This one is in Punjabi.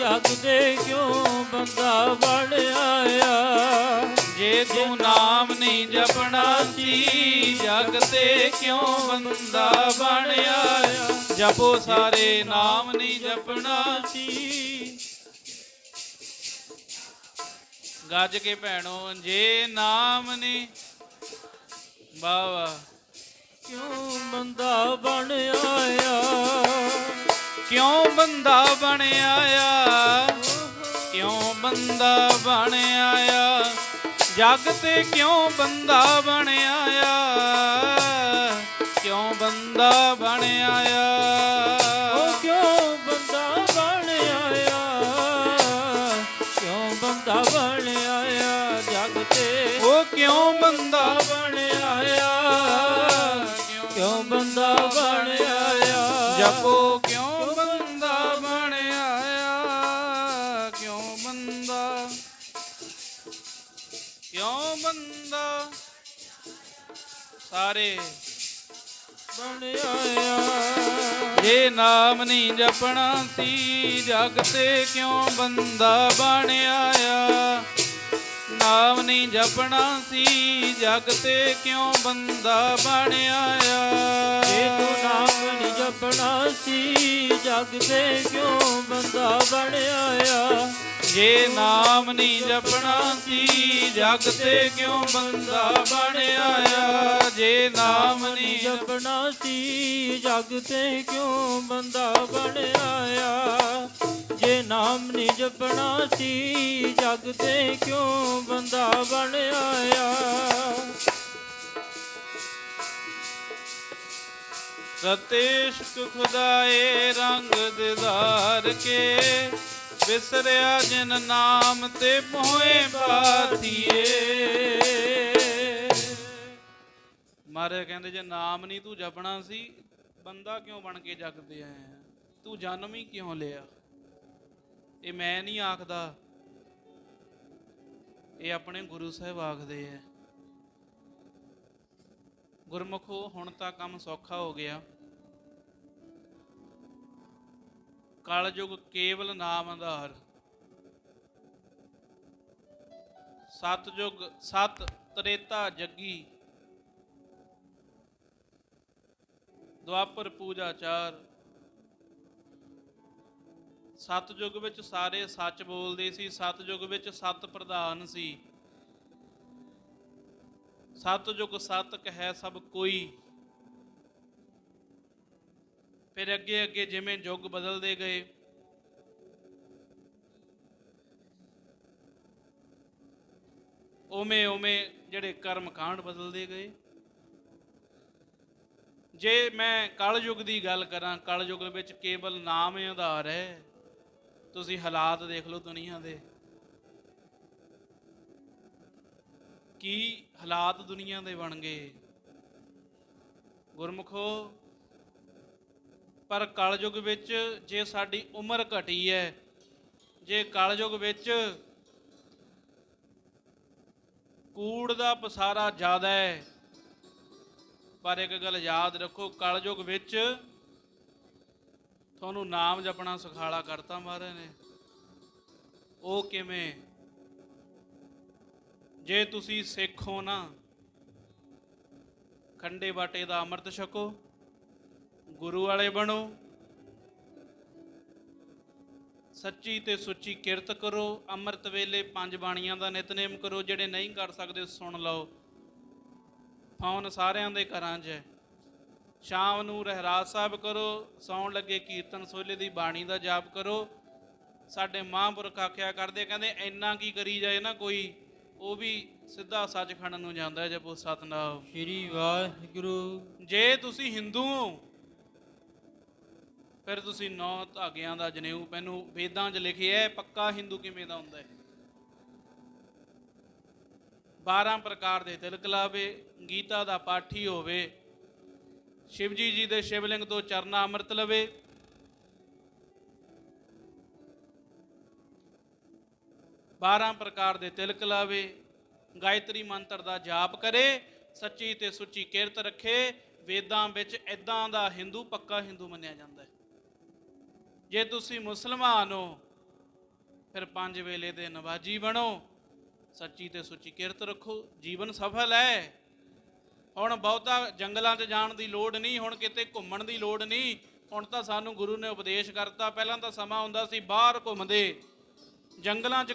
ਜਗ ਦੇ ਕਿਉਂ ਬੰਦਾ ਬਣ ਆਇਆ? ਜੇ ਤੂੰ ਨਾਮ ਨਹੀਂ ਜਪਣਾ ਸੀ ਜਗ ਤੇ ਕਿਉਂ ਬੰਦਾ ਬਣ ਆਇਆ? ਜਪੋ ਸਾਰੇ ਨਾਮ ਨਹੀਂ ਜਪਣਾ ਸੀ। ਗੱਜ ਕੇ ਭੈਣੋ ਜੇ ਨਾਮ ਨਹੀਂ ਬਾਵਾ ਕਿਉਂ ਬੰਦਾ ਬਣ ਆਇਆ? ਕਿਉਂ ਬੰਦਾ ਬਣ ਆਇਆ? ਕਿਉਂ ਬੰਦਾ ਬਣ ਆਇਆ ਜਗ ਤੇ ਕਿਉਂ ਬੰਦਾ ਬਣ ਆਇਆ? ਕਿਉਂ ਬੰਦਾ ਬਣ ਆਇਆ? ਕਿਉਂ ਬੰਦਾ ਬਣ ਆਇਆ? ਕਿਉਂ ਬੰਦਾ ਬਣ ਆਇਆ ਜਗ ਤੇ? ਉਹ ਕਿਉਂ ਬੰਦਾ ਬਣ ਆਇਆ? ਕਿਉਂ ਬੰਦਾ ਬਣ ਆਇਆ? ਜਪੋ ਕਿਉਂ ਸਾਰੇ। ਬਣ ਆਇਆ ਜੇ ਨਾਮ ਨਹੀਂ ਜਪਣਾ ਸੀ ਜਗ ਤੇ ਕਿਉਂ ਬੰਦਾ ਬਣ ਆਇਆ ਨਾਮ ਨਹੀਂ ਜਪਣਾ ਸੀ ਜਗ ਤੇ ਕਿਉਂ ਬੰਦਾ ਬਣ ਆਇਆ ਜੇ ਤੂੰ ਨਾਮ ਨਹੀਂ ਜਪਣਾ ਸੀ ਜਗ ਤੇ ਕਿਉਂ ਜੇ ਨਾਮ ਨਹੀਂ ਜਪਣਾ ਸੀ, ਜਗ ਤੇ ਕਿਉਂ ਬੰਦਾ ਬਣਿਆ ਜੇ ਨਾਮ ਨਹੀਂ ਜਪਣਾ ਸੀ, ਜਗ ਤੇ ਕਿਉਂ ਬੰਦਾ ਬਣ ਜੇ ਨਾਮ ਨਹੀਂ ਜਪਣਾ ਸੀ, ਜਗ ਤੇ ਕਿਉਂ ਬੰਦਾ ਬਣ ਆਇਆ? ਰਤੇਸ਼ਕ ਖੁਦਾਏ ਰੰਗ ਦਿਦਾਰ ਕੇ ਵਿਸਰਿਆ ਜਿਨ ਨਾਮ ਤੇ ਮੋਏ ਪਾਥੀਏ। ਮਾਰੇ ਕਹਿੰਦੇ, ਜੇ ਨਾਮ ਨਹੀਂ ਤੂੰ ਜਪਣਾ ਸੀ, ਬੰਦਾ ਕਿਉਂ ਬਣ ਕੇ ਜਗਦੇ ਤੇ ਆਇਆ ਤੂੰ ਜਨਮ ਹੀ ਕਿਉਂ ਲਿਆ? ਇਹ ਮੈਂ ਨਹੀਂ ਆਖਦਾ। ਇਹ ਆਪਣੇ ਗੁਰੂ ਸਾਹਿਬ ਆਖਦੇ ਆ ਗੁਰਮੁਖੋ, ਹੁਣ ਤਾਂ ਕੰਮ ਸੌਖਾ ਹੋ ਗਿਆ। ਕਲਯੁਗ ਕੇਵਲ ਨਾਮ ਆਧਾਰ ਸਤਜੁਗ ਸਤ ਤ੍ਰੇਤਾ ਜੱਗੀ। ਦੁਆਪਰ ਪੂਜਾ ਚਾਰ। ਸਤਜੁਗ ਵਿੱਚ ਸਾਰੇ ਸੱਚ ਬੋਲਦੇ ਸੀ ਸਤਜੁਗ ਵਿੱਚ ਸਤ ਪ੍ਰਧਾਨ ਸੀ। ਸਤਜੁਗ ਸਤ ਕਹਿ ਸਭ ਕੋਈ। ਫਿਰ ਅੱਗੇ ਅੱਗੇ ਜਿਵੇਂ ਯੁੱਗ ਬਦਲਦੇ ਗਏ। ਉਵੇਂ ਉਵੇਂ ਜਿਹੜੇ ਕਰਮ ਕਾਂਡ ਬਦਲਦੇ ਗਏ। ਜੇ ਮੈਂ ਕਲਯੁਗ ਦੀ ਗੱਲ ਕਰਾਂ, ਕਲਯੁਗ ਵਿੱਚ ਕੇਵਲ ਨਾਮ ਹੀ ਆਧਾਰ ਹੈ। ਤੁਸੀਂ ਹਾਲਾਤ ਦੇਖ ਲਓ ਦੁਨੀਆ ਦੇ। ਕੀ ਹਾਲਾਤ ਦੁਨੀਆ ਦੇ ਬਣ ਗਏ? ਗੁਰਮੁਖੋ ਪਰ ਕਲਯੁਗ ਵਿੱਚ ਜੇ ਸਾਡੀ ਉਮਰ ਘਟੀ ਹੈ, ਜੇ ਕਲਯੁਗ ਵਿੱਚ ਕੂੜ ਦਾ ਪਸਾਰਾ ਜ਼ਿਆਦਾ ਹੈ, ਪਰ ਇੱਕ ਗੱਲ ਯਾਦ ਰੱਖੋ, ਕਲਯੁਗ ਵਿੱਚ ਤੁਹਾਨੂੰ ਨਾਮ ਜਪਣਾ ਸੁਖਾਲਾ ਕਰਤਾ ਮਹਾਰਾਜ ਨੇ। ਉਹ ਕਿਵੇਂ? ਜੇ ਤੁਸੀਂ ਸਿੱਖ ਹੋ ਨਾ, ਖੰਡੇ ਬਾਟੇ ਦਾ ਅੰਮ੍ਰਿਤ ਛਕੋ ਗੁਰੂ ਵਾਲੇ ਬਣੋ। ਸੱਚੀ ਤੇ ਸੁੱਚੀ ਕਿਰਤ ਕਰੋ। ਅੰਮ੍ਰਿਤ ਵੇਲੇ ਪੰਜ ਬਾਣੀਆਂ ਦਾ ਨਿਤਨੇਮ ਕਰੋ ਜਿਹੜੇ ਨਹੀਂ ਕਰ ਸਕਦੇ ਸੁਣ ਲਓ। ਫੋਨ ਸਾਰਿਆਂ ਦੇ ਘਰਾਂ 'ਚ ਹੈ। ਸ਼ਾਮ ਨੂੰ ਰਹਿਰਾਸ ਸਾਹਿਬ ਕਰੋ। ਸੌਣ ਲੱਗੇ ਕੀਰਤਨ ਸੋਲੇ ਦੀ ਬਾਣੀ ਦਾ ਜਾਪ ਕਰੋ। ਸਾਡੇ ਮਹਾਂਪੁਰਖ ਆਖਿਆ ਕਰਦੇ ਕਹਿੰਦੇ ਇੰਨਾ ਕੀ ਕਰੀ ਜਾਏ ਨਾ ਕੋਈ ਉਹ ਵੀ ਸਿੱਧਾ ਸੱਚਖੰਡ ਨੂੰ ਜਾਂਦਾ ਜਪੋ ਸਤਨਾਮ। ਸ਼੍ਰੀ ਵਾਹਿਗੁਰੂ। ਜੇ ਤੁਸੀਂ ਹਿੰਦੂ ਹੋ ਫਿਰ ਤੁਸੀਂ ਨੌ ਧਾਗਿਆਂ ਦਾ ਜਨੇਊ, ਮੈਨੂੰ ਵੇਦਾਂ 'ਚ ਲਿਖਿਆ ਹੈ ਪੱਕਾ ਹਿੰਦੂ ਕਿਵੇਂ ਦਾ ਹੁੰਦਾ ਹੈ 12 ਪ੍ਰਕਾਰ ਦੇ ਤਿਲਕ ਲਾਵੇ, ਗੀਤਾ ਦਾ ਪਾਠੀ ਹੋਵੇ, ਸ਼ਿਵਜੀ ਜੀ ਦੇ ਸ਼ਿਵਲਿੰਗ ਤੋਂ ਚਰਨਾ ਅੰਮ੍ਰਿਤ ਲਵੇ। ਬਾਰਾਂ ਪ੍ਰਕਾਰ ਦੇ ਤਿਲਕ ਲਾਵੇ, ਗਾਇਤਰੀ ਮੰਤਰ ਦਾ ਜਾਪ ਕਰੇ, ਸੱਚੀ ਤੇ ਸੁੱਚੀ ਕਿਰਤ ਰੱਖੇ, ਵੇਦਾਂ ਵਿੱਚ ਇਦਾਂ ਦਾ ਹਿੰਦੂ ਪੱਕਾ ਹਿੰਦੂ ਮੰਨਿਆ ਜਾਂਦਾ ਹੈ ਜੇ ਤੁਸੀਂ ਮੁਸਲਮਾਨ ਹੋ, ਫਿਰ ਪੰਜ ਵੇਲੇ ਦੇ ਨਵਾਜੀ ਬਣੋ। ਸੱਚੀ ਤੇ ਸੁੱਚੀ ਕਿਰਤ ਰੱਖੋ, ਜੀਵਨ ਸਫਲ ਹੈ। ਹੁਣ ਬਹੁਤਾ ਜੰਗਲਾਂ 'ਚ ਜਾਣ ਦੀ ਲੋੜ ਨਹੀਂ, ਹੁਣ ਕਿਤੇ ਘੁੰਮਣ ਦੀ ਲੋੜ ਨਹੀਂ। ਹੁਣ ਤਾਂ ਸਾਨੂੰ ਗੁਰੂ ਨੇ ਉਪਦੇਸ਼ ਕਰਤਾ, ਪਹਿਲਾਂ ਤਾਂ ਸਮਾਂ ਹੁੰਦਾ ਸੀ ਬਾਹਰ ਘੁੰਮਦੇ। ਜੰਗਲਾਂ 'ਚ